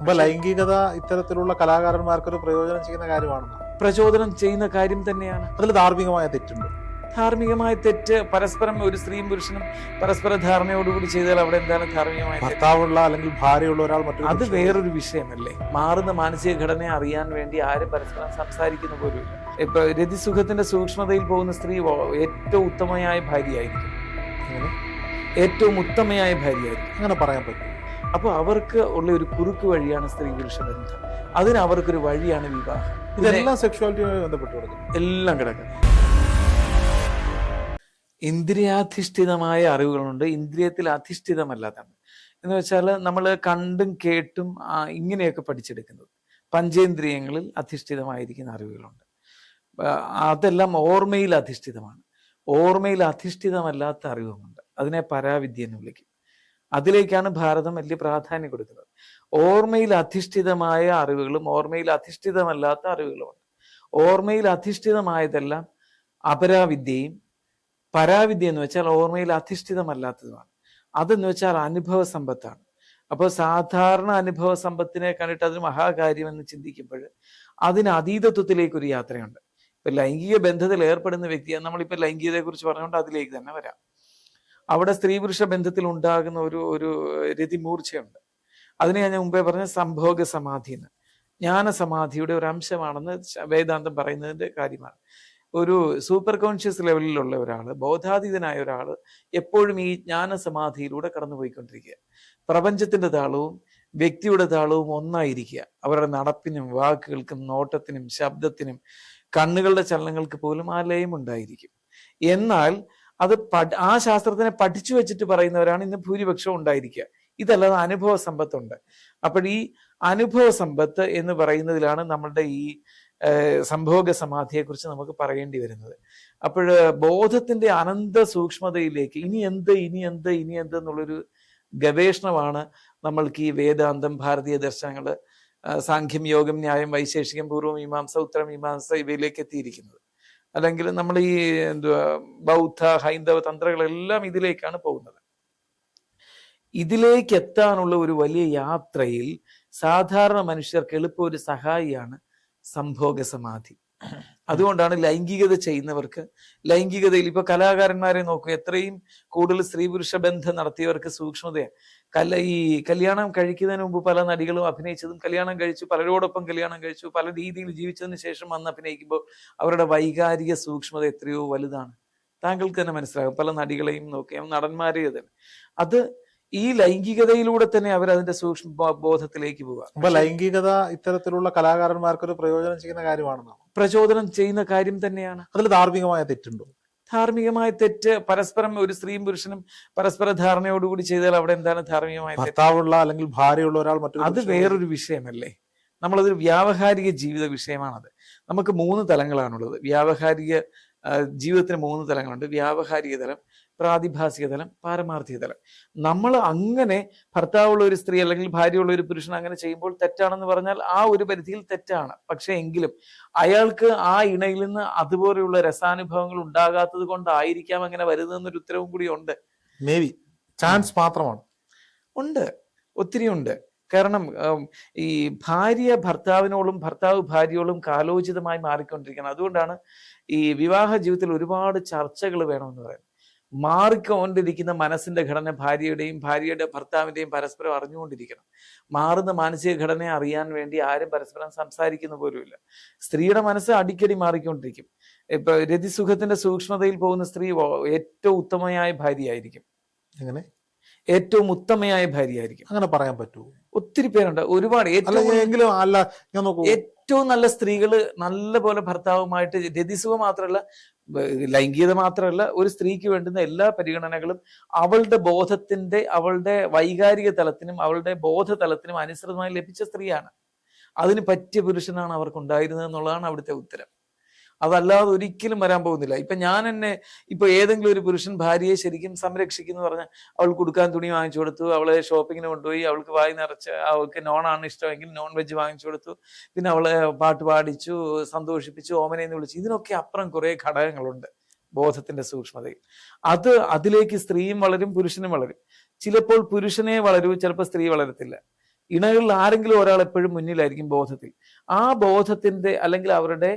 അപ്പൊ ലൈംഗികത ഇത്തരത്തിലുള്ള കലാകാരന്മാർക്ക് ഒരു പ്രയോജനം ചെയ്യുന്ന കാര്യമാണ് പ്രചോദനം ചെയ്യുന്ന കാര്യം തന്നെയാണ്. അതിൽ ധാർമ്മികമായ തെറ്റുണ്ട്. ധാർമ്മികമായ തെറ്റ് പരസ്പരം ഒരു സ്ത്രീയും പുരുഷനും പരസ്പര ധാരണയോടുകൂടി ചെയ്താൽ അവിടെ എന്താണ് ധാർമ്മികമായ ഭർത്താവുള്ള അല്ലെങ്കിൽ ഭാര്യയുള്ള ഒരാൾ മറ്റൊരു അത് വേറൊരു വിഷയമല്ലേ? മാറുന്ന മാനസിക ഘടനയെ അറിയാൻ വേണ്ടി ആരും പരസ്പരം സംസാരിക്കുന്ന പോലും ഇപ്പൊ രതിസുഖത്തിന്റെ സൂക്ഷ്മതയിൽ പോകുന്ന സ്ത്രീ ഏറ്റവും ഉത്തമയായ ഭാര്യയായിരിക്കും. ഏറ്റവും ഉത്തമയായ ഭാര്യയായിരിക്കും. അങ്ങനെ പറയാൻ പറ്റും. അപ്പോൾ അവർക്ക് ഉള്ള ഒരു കുറുക്ക് വഴിയാണ് സ്ത്രീ പുരുഷ ബന്ധം അതിന് അവർക്കൊരു വഴിയാണ് വിവാഹം. ഇതെല്ലാം സെക്ഷുവാലിറ്റിയുമായി ബന്ധപ്പെട്ട് കിടക്കുന്നു. എല്ലാം കിടക്കുന്നു. ഇന്ദ്രിയാധിഷ്ഠിതമായ അറിവുകളുണ്ട്. ഇന്ദ്രിയത്തിൽ അധിഷ്ഠിതമല്ലാതാണ് എന്ന് വെച്ചാൽ നമ്മൾ കണ്ടും കേട്ടും ഇങ്ങനെയൊക്കെ പഠിച്ചെടുക്കുന്നത്. പഞ്ചേന്ദ്രിയങ്ങളിൽ അധിഷ്ഠിതമായിരിക്കുന്ന അറിവുകളുണ്ട്. അതെല്ലാം ഓർമ്മയിൽ അധിഷ്ഠിതമാണ്. ഓർമ്മയിൽ അധിഷ്ഠിതമല്ലാത്ത അറിവുമുണ്ട് അതിനെ പരാവിദ്യ എന്ന് വിളിക്കും. അതിലേക്കാണ് ഭാരതം വലിയ പ്രാധാന്യം കൊടുക്കുന്നത്. ഓർമ്മയിൽ അധിഷ്ഠിതമായ അറിവുകളും ഓർമ്മയിൽ അധിഷ്ഠിതമല്ലാത്ത അറിവുകളുമുണ്ട്. ഓർമ്മയിൽ അധിഷ്ഠിതമായതെല്ലാം അപരാവിദ്യയും പരാവിദ്യ എന്ന് വെച്ചാൽ ഓർമ്മയിൽ അധിഷ്ഠിതമല്ലാത്തതുമാണ്. അതെന്ന് വെച്ചാൽ അനുഭവ സമ്പത്താണ്. അപ്പോൾ സാധാരണ അനുഭവ സമ്പത്തിനെ കണ്ടിട്ട് അതൊരു മഹാകാര്യം എന്ന് ചിന്തിക്കുമ്പോൾ അതിന് അതീതത്വത്തിലേക്ക് ഒരു യാത്രയുണ്ട്. ഇപ്പൊ ലൈംഗിക ബന്ധത്തിൽ ഏർപ്പെടുന്ന വ്യക്തിയെ നമ്മളിപ്പോ ലൈംഗികതയെ കുറിച്ച് പറഞ്ഞുകൊണ്ട് അതിലേക്ക് തന്നെ വരാം. അവിടെ സ്ത്രീ പുരുഷ ബന്ധത്തിൽ ഉണ്ടാകുന്ന ഒരു ഒരു രതിമൂർച്ചയുണ്ട്. അതിനെ ഞാൻ മുമ്പേ പറഞ്ഞ സംഭോഗ സമാധി എന്ന് ജ്ഞാന സമാധിയുടെ ഒരു അംശമാണെന്ന് വേദാന്തം പറയുന്നതിന്റെ കാര്യമാണ്. ഒരു സൂപ്പർ കോൺഷ്യസ് ലെവലിലുള്ള ഒരാൾ ബോധാതീതനായ ഒരാൾ എപ്പോഴും ഈ ജ്ഞാന സമാധിയിലൂടെ കടന്നുപോയിക്കൊണ്ടിരിക്കുക. പ്രപഞ്ചത്തിന്റെ താളവും വ്യക്തിയുടെ താളവും ഒന്നായിരിക്കുക. അവരുടെ നടപ്പിനും വാക്കുകൾക്കും നോട്ടത്തിനും ശബ്ദത്തിനും കണ്ണുകളുടെ ചലനങ്ങൾക്ക് പോലും ആ ലയം ഉണ്ടായിരിക്കും എന്നാൽ അത് ആ ശാസ്ത്രത്തിനെ പഠിച്ചു വെച്ചിട്ട് പറയുന്നവരാണ് ഇന്ന് ഭൂരിപക്ഷം ഉണ്ടായിരിക്കുക. ഇതല്ലാതെ അനുഭവ സമ്പത്തുണ്ട്. അപ്പോൾ ഈ അനുഭവ സമ്പത്ത് എന്ന് പറയുന്നതിലാണ് നമ്മളുടെ ഈ സംഭോഗ സമാധിയെക്കുറിച്ച് നമുക്ക് പറയേണ്ടി വരുന്നത്. അപ്പോൾ ബോധത്തിന്റെ അനന്ത സൂക്ഷ്മതയിലേക്ക് ഇനി എന്ത് ഇനി എന്ത് ഇനി എന്ത് എന്നുള്ളൊരു ഗവേഷണമാണ് നമ്മൾക്ക് ഈ വേദാന്തം ഭാരതീയ ദർശനങ്ങൾ സാഖ്യം യോഗം ന്യായം വൈശേഷികം പൂർവമീമാംസ ഉത്തരമീമാംസ ഉത്തര മീമാംസ ഇവയിലേക്ക് എത്തിയിരിക്കുന്നത്. അല്ലെങ്കിൽ നമ്മൾ ഈ എന്തുവാ ബൗദ്ധ ഹൈന്ദവ തന്ത്രങ്ങളെല്ലാം ഇതിലേക്കാണ് പോകുന്നത്. ഇതിലേക്ക് എത്താനുള്ള ഒരു വലിയ യാത്രയിൽ സാധാരണ മനുഷ്യർക്ക് എളുപ്പം ഒരു സഹായിയാണ് സംഭോഗ സമാധി അതുകൊണ്ടാണ് ലൈംഗികത ചെയ്യുന്നവർക്ക് ലൈംഗികതയിൽ ഇപ്പൊ കലാകാരന്മാരെ നോക്കൂ എത്രയും കൂടുതൽ സ്ത്രീ പുരുഷ ബന്ധം നടത്തിയവർക്ക് സൂക്ഷ്മതയാണ് കല ഈ കല്യാണം കഴിക്കുന്നതിന് മുമ്പ് പല നടികളും അഭിനയിച്ചതും കല്യാണം കഴിച്ചു പലരോടൊപ്പം കല്യാണം കഴിച്ചു പല രീതിയിൽ ജീവിച്ചതിന് ശേഷം വന്ന് അഭിനയിക്കുമ്പോൾ അവരുടെ വൈകാരിക സൂക്ഷ്മത എത്രയോ വലുതാണ്. താങ്കൾക്ക് തന്നെ മനസ്സിലാകും പല നടികളെയും നോക്കിയാൽ നടന്മാരെ തന്നെ അത് ഈ ലൈംഗികതയിലൂടെ തന്നെ അവർ അതിന്റെ സൂക്ഷ്മ ബോധത്തിലേക്ക് പോവുക ലൈംഗികത ഇത്തരത്തിലുള്ള കലാകാരന്മാർക്ക് ഒരു പ്രയോജനം ചെയ്യുന്ന കാര്യമാണെന്ന്? പ്രചോദനം ചെയ്യുന്ന കാര്യം തന്നെയാണ്. അതിൽ ധാർമ്മികമായ തെറ്റുണ്ടോ? ധാർമ്മികമായ തെറ്റ് പരസ്പരം ഒരു സ്ത്രീയും പുരുഷനും പരസ്പര ധാരണയോടുകൂടി ചെയ്താൽ അവിടെ എന്താണ് ധാർമ്മികമായ ഭർത്താവുള്ള അല്ലെങ്കിൽ ഭാര്യയുള്ള ഒരാൾ മറ്റൊരു അത് വേറൊരു വിഷയമല്ലേ? നമ്മളതൊരു വ്യാവഹാരിക ജീവിത വിഷയമാണത്. നമുക്ക് മൂന്ന് തലങ്ങളാണുള്ളത്. വ്യാവഹാരിക ജീവിതത്തിന് മൂന്ന് തലങ്ങളുണ്ട്. വ്യാവഹാരിക തലം പ്രാതിഭാസിക തലം പാരമാർത്ഥിക തലം. നമ്മൾ അങ്ങനെ ഭർത്താവുള്ള ഒരു സ്ത്രീ അല്ലെങ്കിൽ ഭാര്യയുള്ള ഒരു പുരുഷൻ അങ്ങനെ ചെയ്യുമ്പോൾ തെറ്റാണെന്ന് പറഞ്ഞാൽ ആ ഒരു പരിധിയിൽ തെറ്റാണ്. പക്ഷെ എങ്കിലും അയാൾക്ക് ആ ഇണയിൽ നിന്ന് അതുപോലെയുള്ള രസാനുഭവങ്ങൾ ഉണ്ടാകാത്തത് കൊണ്ടായിരിക്കാം അങ്ങനെ വരുന്നതെന്നൊരു ഉത്തരവും കൂടി ഉണ്ട്. മേ ബി ചാൻസ് മാത്രമാണ്. ഉണ്ട്. ഒത്തിരി ഉണ്ട്. കാരണം ഈ ഭാര്യ ഭർത്താവിനോളും ഭർത്താവ് ഭാര്യയോളും കാലോചിതമായി മാറിക്കൊണ്ടിരിക്കണം അതുകൊണ്ടാണ് ഈ വിവാഹ ജീവിതത്തിൽ ഒരുപാട് ചർച്ചകൾ വേണമെന്ന് പറയുന്നത്. മാറിക്കൊണ്ടിരിക്കുന്ന മനസ്സിന്റെ ഘടന ഭാര്യയുടെയും ഭാര്യയുടെ ഭർത്താവിന്റെയും പരസ്പരം അറിഞ്ഞുകൊണ്ടിരിക്കണം. മാറുന്ന മാനസിക ഘടനയെ അറിയാൻ വേണ്ടി ആരും പരസ്പരം സംസാരിക്കുന്ന പോലുമില്ല. സ്ത്രീയുടെ മനസ്സ് അടിക്കടി മാറിക്കൊണ്ടിരിക്കും. ഇപ്പൊ രതിസുഖത്തിന്റെ സൂക്ഷ്മതയിൽ പോകുന്ന സ്ത്രീ ഏറ്റവും ഉത്തമയായ ഭാര്യയായിരിക്കും. എങ്ങനെ? ഏറ്റവും ഉത്തമയായ ഭാര്യയായിരിക്കും. അങ്ങനെ പറയാൻ പറ്റുമോ? ഒത്തിരി പേരുണ്ട്. ഒരുപാട്. ഏറ്റവും എങ്കിലും അല്ല ഞാൻ നോക്കൂ. ഏറ്റവും നല്ല സ്ത്രീകൾ നല്ല പോലെ ഭർത്താവുമായിട്ട് രതിസുഖം മാത്രമല്ല ലൈംഗികത മാത്രമല്ല ഒരു സ്ത്രീക്ക് വേണ്ടുന്ന എല്ലാ പരിഗണനകളും അവളുടെ ബോധത്തിന്റെ അവളുടെ വൈകാരിക തലത്തിനും അവളുടെ ബോധതലത്തിനും അനുസൃതമായി ലഭിച്ച സ്ത്രീയാണ്. അതിന് പറ്റിയ പുരുഷനാണ് അവർക്ക് ഉണ്ടായിരുന്നത് എന്നുള്ളതാണ് അവിടുത്തെ ഉത്തരം. അതല്ലാതെ ഒരിക്കലും വരാൻ പോകുന്നില്ല. ഇപ്പൊ ഞാൻ എന്നെ ഇപ്പൊ ഏതെങ്കിലും ഒരു പുരുഷൻ ഭാര്യയെ ശരിക്കും സംരക്ഷിക്കുന്നു പറഞ്ഞാൽ അവൾക്ക് കൊടുക്കാൻ തുണി വാങ്ങിച്ചു കൊടുത്തു അവളെ ഷോപ്പിങ്ങിന് കൊണ്ടുപോയി അവൾക്ക് വായി നിറച്ച് അവൾക്ക് നോൺ ആണ് ഇഷ്ടമെങ്കിൽ നോൺ വെജ് വാങ്ങിച്ചു കൊടുത്തു പിന്നെ അവളെ പാട്ട് പാടിച്ചു സന്തോഷിപ്പിച്ചു എന്ന് വിളിച്ചു. ഇതിനൊക്കെ അപ്പുറം കുറെ ഘടകങ്ങളുണ്ട് ബോധത്തിന്റെ സൂക്ഷ്മതയിൽ. അത് അതിലേക്ക് സ്ത്രീയും വളരും പുരുഷനും വളരും. ചിലപ്പോൾ പുരുഷനെ വളരൂ ചിലപ്പോൾ സ്ത്രീ വളരത്തില്ല. ഇണകളിൽ ആരെങ്കിലും ഒരാൾ എപ്പോഴും മുന്നിലായിരിക്കും ബോധത്തിൽ. ആ ബോധത്തിന്റെ അല്ലെങ്കിൽ അവരുടെ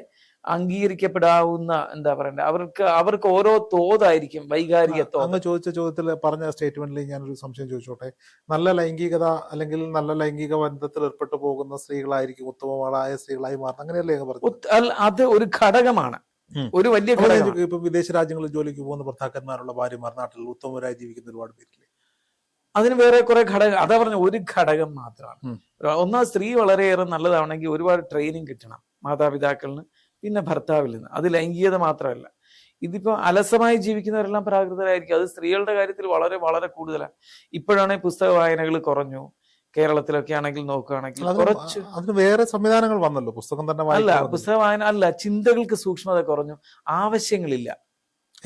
അംഗീകരിക്കപ്പെടാവുന്ന എന്താ പറയണ്ടേ? അവർക്ക് അവർക്ക് ഓരോ തോതായിരിക്കും വൈകാരിക തോത്. അങ്ങ് ചോദിച്ച ചോദ്യത്തിൽ പറഞ്ഞ സ്റ്റേറ്റ്മെന്റിൽ ഞാനൊരു സംശയം ചോദിച്ചോട്ടെ? നല്ല ലൈംഗികത അല്ലെങ്കിൽ നല്ല ലൈംഗിക ബന്ധത്തിൽ ഏർപ്പെട്ടു പോകുന്ന സ്ത്രീകളായിരിക്കും ഉത്തമങ്ങളായ സ്ത്രീകളായി മാറുന്നത്. അങ്ങനെയല്ലേ പറഞ്ഞു അത് ഒരു ഘടകമാണ്. ഒരു വലിയ ഇപ്പൊ വിദേശ രാജ്യങ്ങളിൽ ജോലിക്ക് പോകുന്ന ഭർത്താക്കന്മാരുള്ള ഭാര്യമാർ നാട്ടിൽ ഉത്തമരായി ജീവിക്കുന്ന ഒരുപാട് പേരില്ലേ? അതിന് വേറെ കുറെ ഘടകം അതാ പറഞ്ഞ ഒരു ഘടകം മാത്രമാണ്. ഒന്നാ ഒന്നാം സ്ത്രീ വളരെയേറെ നല്ലതാണെങ്കിൽ ഒരുപാട് ട്രെയിനിങ് കിട്ടണം. മാതാപിതാക്കളിന് പിന്നെ ഭർത്താവിൽ നിന്ന് അത് ലൈംഗികത മാത്രമല്ല. ഇതിപ്പോൾ അലസമായി ജീവിക്കുന്നവരെല്ലാം പ്രാകൃതരായിരിക്കും. അത് സ്ത്രീകളുടെ കാര്യത്തിൽ വളരെ വളരെ കൂടുതലാണ്. ഇപ്പോഴാണെങ്കിൽ പുസ്തക വായനകൾ കുറഞ്ഞു. കേരളത്തിലൊക്കെ ആണെങ്കിൽ നോക്കുകയാണെങ്കിൽ കുറച്ച് അതിന് വേറെ സംവിധാനങ്ങൾ വന്നല്ലോ. പുസ്തകം തന്നെ അല്ല. പുസ്തക വായന അല്ല ചിന്തകൾക്ക് സൂക്ഷ്മത കുറഞ്ഞു. ആവശ്യങ്ങളില്ല.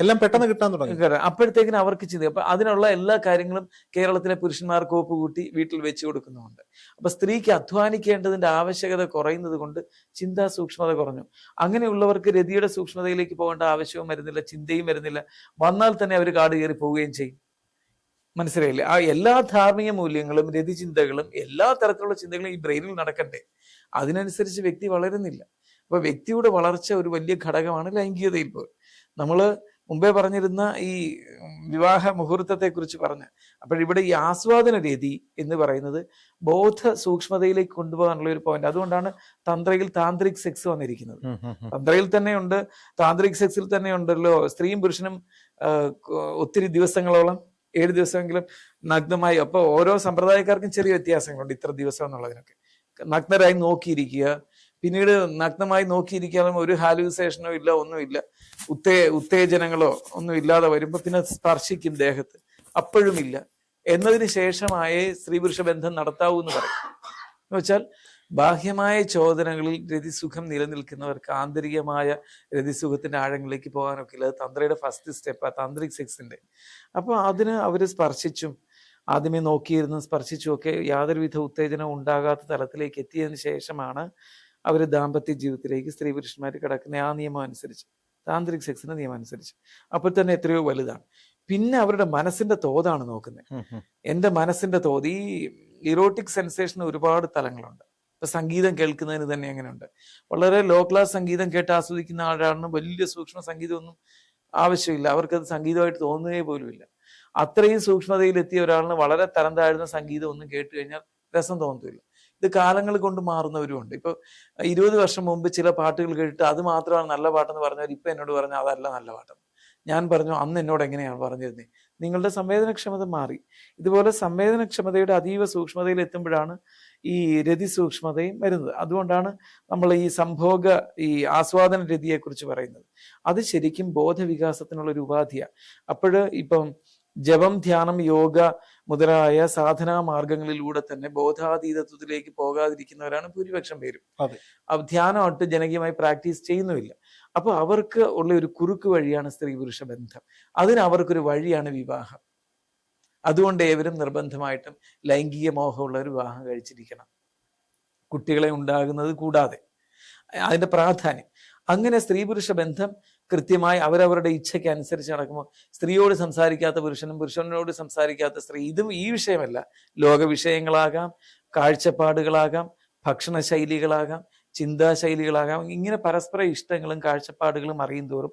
എല്ലാം പെട്ടെന്ന് കിട്ടാൻ തുടങ്ങി. അപ്പോഴത്തേക്കും അവർക്ക് ചിന്ത അപ്പൊ അതിനുള്ള എല്ലാ കാര്യങ്ങളും കേരളത്തിലെ പുരുഷന്മാർ കോപ്പ് കൂട്ടി വീട്ടിൽ വെച്ചു കൊടുക്കുന്നുമുണ്ട്. അപ്പൊ സ്ത്രീക്ക് അധ്വാനിക്കേണ്ടതിന്റെ ആവശ്യകത കുറയുന്നത് കൊണ്ട് ചിന്താ സൂക്ഷ്മത കുറഞ്ഞു. അങ്ങനെയുള്ളവർക്ക് രതിയുടെ സൂക്ഷ്മതയിലേക്ക് പോകേണ്ട ആവശ്യവും വരുന്നില്ല ചിന്തയും വരുന്നില്ല. വന്നാൽ തന്നെ അവർ കാട് കയറി പോവുകയും ചെയ്യും. മനസ്സിലായില്ലേ? ആ എല്ലാ ധാർമ്മിക മൂല്യങ്ങളും രതി ചിന്തകളും എല്ലാ തരത്തിലുള്ള ചിന്തകളും ഈ ബ്രെയിനിൽ നടക്കട്ടെ. അതിനനുസരിച്ച് വ്യക്തി വളരുന്നില്ല. അപ്പൊ വ്യക്തിയുടെ വളർച്ച ഒരു വലിയ ഘടകമാണ് ലൈംഗികതയിൽ പോലും. നമ്മൾ മുമ്പേ പറഞ്ഞിരുന്ന ഈ വിവാഹ മുഹൂർത്തത്തെ കുറിച്ച് പറഞ്ഞ് അപ്പോഴിവിടെ ഈ ആസ്വാദന രീതി എന്ന് പറയുന്നത് ബോധ സൂക്ഷ്മതയിലേക്ക് കൊണ്ടുപോകാനുള്ള ഒരു പോയിന്റ് അതുകൊണ്ടാണ് തന്ത്രയിൽ താന്ത്രിക് സെക്സ് വന്നിരിക്കുന്നത്. തന്ത്രയിൽ തന്നെയുണ്ട്. താന്ത്രിക് സെക്സിൽ തന്നെയുണ്ടല്ലോ. സ്ത്രീയും പുരുഷനും ഒത്തിരി ദിവസങ്ങളോളം ഏഴ് ദിവസമെങ്കിലും നഗ്നമായി. അപ്പൊ ഓരോ സമ്പ്രദായക്കാർക്കും ചെറിയ വ്യത്യാസങ്ങളുണ്ട് ഇത്ര ദിവസം എന്നുള്ളതിനൊക്കെ. നഗ്നരായി നോക്കിയിരിക്കുക. പിന്നീട് നഗ്നമായി നോക്കിയിരിക്കാനും ഒരു ഹാലുസേഷനോ ഇല്ല ഒന്നുമില്ല. ഉത്തേ ഉത്തേജനങ്ങളോ ഒന്നും ഇല്ലാതെ വരുമ്പോ പിന്നെ സ്പർശിക്കും ദേഹത്ത്. അപ്പോഴും ഇല്ല എന്നതിന് ശേഷമായേ സ്ത്രീ പുരുഷ ബന്ധം നടത്താവൂ എന്ന് പറയും. എന്ന് വെച്ചാൽ ബാഹ്യമായ ചോദനകളിൽ രതിസുഖം നിലനിൽക്കുന്നവർക്ക് ആന്തരികമായ രതിസുഖത്തിന്റെ ആഴങ്ങളിലേക്ക് പോകാനൊക്കെ ഇല്ല. അത് തന്ത്രയുടെ ഫസ്റ്റ് സ്റ്റെപ്പ് താന്ത്രിക് സെക്സിന്റെ അപ്പൊ അതിന് അവർ സ്പർശിച്ചും ആദ്യമേ നോക്കിയിരുന്ന് സ്പർശിച്ചും ഒക്കെ യാതൊരുവിധ ഉത്തേജനം ഉണ്ടാകാത്ത തലത്തിലേക്ക് എത്തിയതിനു ശേഷമാണ് അവർ ദാമ്പത്യ ജീവിതത്തിലേക്ക് സ്ത്രീ പുരുഷന്മാർ കിടക്കുന്ന ആ നിയമം അനുസരിച്ച്. താന്ത്രിക് സെക്സിന്റെ നിയമം അനുസരിച്ച് അപ്പോൾ തന്നെ എത്രയോ വലുതാണ്. പിന്നെ അവരുടെ മനസ്സിന്റെ തോതാണ് നോക്കുന്നത്. എന്റെ മനസ്സിന്റെ തോത് ഈ ഇറോട്ടിക് സെൻസേഷൻ ഒരുപാട് തലങ്ങളുണ്ട്. ഇപ്പൊ സംഗീതം കേൾക്കുന്നതിന് തന്നെ എങ്ങനെയുണ്ട് വളരെ ലോ ക്ലാസ് സംഗീതം കേട്ട് ആസ്വദിക്കുന്ന ആളാണ് വലിയ സൂക്ഷ്മ സംഗീതമൊന്നും ആവശ്യമില്ല. അവർക്കത് സംഗീതമായിട്ട് തോന്നുകയേ പോലുമില്ല അത്രയും സൂക്ഷ്മതയിൽ എത്തിയ ഒരാളിന് വളരെ തരം താഴ്ന്ന സംഗീതം ഒന്നും കേട്ട് കഴിഞ്ഞാൽ രസം തോന്നത്തില്ല. ഇത് കാലങ്ങൾ കൊണ്ട് മാറുന്നവരുമുണ്ട് ഇപ്പൊ ഇരുപത് വർഷം മുമ്പ് ചില പാട്ടുകൾ കേട്ടിട്ട് അത് മാത്രമാണ് നല്ല പാട്ടെന്ന് പറഞ്ഞവർ ഇപ്പൊ എന്നോട് പറഞ്ഞാൽ അതല്ല നല്ല പാട്ടെന്ന് ഞാൻ പറഞ്ഞു അന്ന് എന്നോട് എങ്ങനെയാണ് പറഞ്ഞിരുന്നത് നിങ്ങളുടെ സംവേദനക്ഷമത മാറി. ഇതുപോലെ സംവേദനക്ഷമതയുടെ അതീവ സൂക്ഷ്മതയിൽ എത്തുമ്പോഴാണ് ഈ രതി സൂക്ഷ്മതയും വരുന്നത്. അതുകൊണ്ടാണ് നമ്മൾ ഈ സംഭോഗ ഈ ആസ്വാദന രതിയെ കുറിച്ച് പറയുന്നത്. അത് ശരിക്കും ബോധവികാസത്തിനുള്ള ഒരു ഉപാധിയാണ് അപ്പോഴ് ഇപ്പം ജപം ധ്യാനം യോഗ മുതലായ സാധനാ മാർഗങ്ങളിലൂടെ തന്നെ ബോധാതീതത്വത്തിലേക്ക് പോകാതിരിക്കുന്നവരാണ് ഭൂരിപക്ഷം പേരും. ധ്യാനമായിട്ട് ജനകീയമായി പ്രാക്ടീസ് ചെയ്യുന്നുമില്ല. അപ്പൊ അവർക്ക് ഉള്ള ഒരു കുറുക്ക് വഴിയാണ് സ്ത്രീ പുരുഷ ബന്ധം. അതിന് അവർക്കൊരു വഴിയാണ് വിവാഹം. അതുകൊണ്ട് ഏവരും നിർബന്ധമായിട്ടും ലൈംഗിക മോഹമുള്ള ഒരു വിവാഹം കഴിച്ചിരിക്കണം. കുട്ടികളെ ഉണ്ടാകുന്നത് കൂടാതെ. അതിന്റെ പ്രാധാന്യം. അങ്ങനെ സ്ത്രീ പുരുഷ ബന്ധം കൃത്യമായി അവരവരുടെ ഇച്ഛയ്ക്ക് അനുസരിച്ച് നടക്കുമ്പോൾ സ്ത്രീയോട് സംസാരിക്കാത്ത പുരുഷനും പുരുഷനോട് സംസാരിക്കാത്ത സ്ത്രീ ഇതും ഈ വിഷയമല്ല. ലോക വിഷയങ്ങളാകാം കാഴ്ചപ്പാടുകളാകാം ഭക്ഷണശൈലികളാകാം ചിന്താശൈലികളാകാം ഇങ്ങനെ പരസ്പര ഇഷ്ടങ്ങളും കാഴ്ചപ്പാടുകളും അറിയും തോറും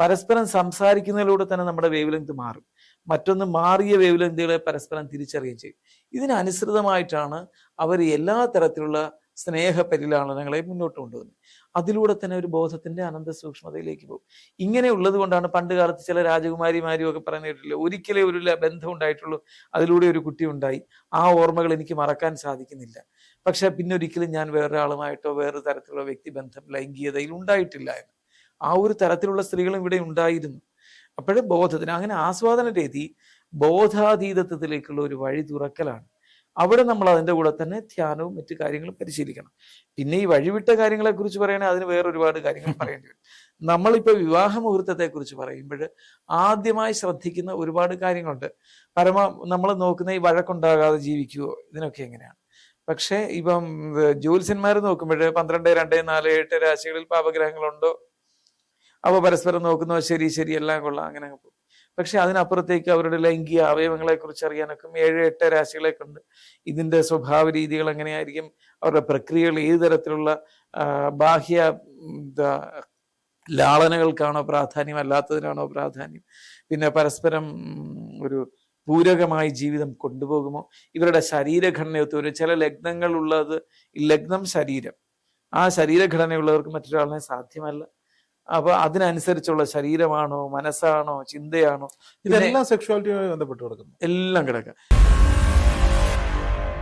പരസ്പരം സംസാരിക്കുന്നതിലൂടെ തന്നെ നമ്മുടെ വേവ് ലെങ്ത് മാറും. മറ്റൊന്ന് മാറിയ വേവ് ലെങ്തുകളെ പരസ്പരം തിരിച്ചറിയുകയും ചെയ്യും. ഇതിനനുസൃതമായിട്ടാണ് അവർ എല്ലാ തരത്തിലുള്ള സ്നേഹ പരിലാളനങ്ങളെ മുന്നോട്ട് കൊണ്ടുവന്നത് അതിലൂടെ തന്നെ ഒരു ബോധത്തിന്റെ അനന്ത സൂക്ഷ്മതയിലേക്ക് പോകും. ഇങ്ങനെ ഉള്ളത് കൊണ്ടാണ് പണ്ട് കാലത്ത് ചില രാജകുമാരിമാരും ഒക്കെ പറയുന്ന ഒരിക്കലേ ഒരു ബന്ധം ഉണ്ടായിട്ടുള്ളൂ. അതിലൂടെ ഒരു കുട്ടി ഉണ്ടായി. ആ ഓർമ്മകൾ എനിക്ക് മറക്കാൻ സാധിക്കുന്നില്ല. പക്ഷെ പിന്നെ ഒരിക്കലും ഞാൻ വേറൊരാളുമായിട്ടോ വേറെ തരത്തിലുള്ള വ്യക്തിബന്ധം ലൈംഗികതയിൽ ഉണ്ടായിട്ടില്ല എന്ന്. ആ ഒരു തരത്തിലുള്ള സ്ത്രീകളും ഇവിടെ ഉണ്ടായിരുന്നു. അപ്പോഴും ബോധത്തിന് അങ്ങനെ ആസ്വാദന രീതി ബോധാതീതത്വത്തിലേക്കുള്ള ഒരു വഴി തുറക്കലാണ്. അവിടെ നമ്മൾ അതിന്റെ കൂടെ തന്നെ ധ്യാനവും മറ്റു കാര്യങ്ങളും പരിശീലിക്കണം. പിന്നെ ഈ വഴിവിട്ട കാര്യങ്ങളെ കുറിച്ച് പറയുകയാണെങ്കിൽ അതിന് വേറെ ഒരുപാട് കാര്യങ്ങൾ പറയേണ്ടി വരും. നമ്മളിപ്പോ വിവാഹ മുഹൂർത്തത്തെ കുറിച്ച് പറയുമ്പോൾ ആദ്യമായി ശ്രദ്ധിക്കുന്ന ഒരുപാട് കാര്യങ്ങളുണ്ട്. പരമ നമ്മൾ നോക്കുന്ന ഈ വഴക്കുണ്ടാകാതെ ജീവിക്കുവോ ഇതിനൊക്കെ എങ്ങനെയാണ്? പക്ഷേ ഇപ്പം ജ്യോത്സ്യന്മാർ നോക്കുമ്പോൾ പന്ത്രണ്ട് രണ്ട് നാല് എട്ട് രാശികളിൽ പാപഗ്രഹങ്ങളുണ്ടോ? അവ പരസ്പരം നോക്കുന്നോ ശരി ശരി എല്ലാം കൊള്ളാം അങ്ങനെ അങ്ങ് പക്ഷെ അതിനപ്പുറത്തേക്ക് അവരുടെ ലൈംഗിക അവയവങ്ങളെ കുറിച്ച് അറിയാനൊക്കെ ഏഴ് എട്ട് രാശികളെ കൊണ്ട് ഇതിന്റെ സ്വഭാവ രീതികൾ എങ്ങനെയായിരിക്കും? അവരുടെ പ്രക്രിയകൾ ഏത് തരത്തിലുള്ള ബാഹ്യ ലാളനകൾക്കാണോ പ്രാധാന്യം അല്ലാത്തതിനാണോ പ്രാധാന്യം? പിന്നെ പരസ്പരം ഒരു പൂരകമായി ജീവിതം കൊണ്ടുപോകുമോ? ഇവരുടെ ശരീരഘടനയൊത്ത് ഒരു ചില ഈ ലഗ്നം ശരീരം. ആ ശരീരഘടനയുള്ളവർക്ക് മറ്റൊരാളിനെ സാധ്യമല്ല. അപ്പൊ അതിനനുസരിച്ചുള്ള ശരീരമാണോ മനസ്സാണോ ചിന്തയാണോ? ഇതെല്ലാം സെക്ഷുവാലിറ്റിയുമായി ബന്ധപ്പെട്ട് കിടക്കുന്നു. എല്ലാം കിടക്കുക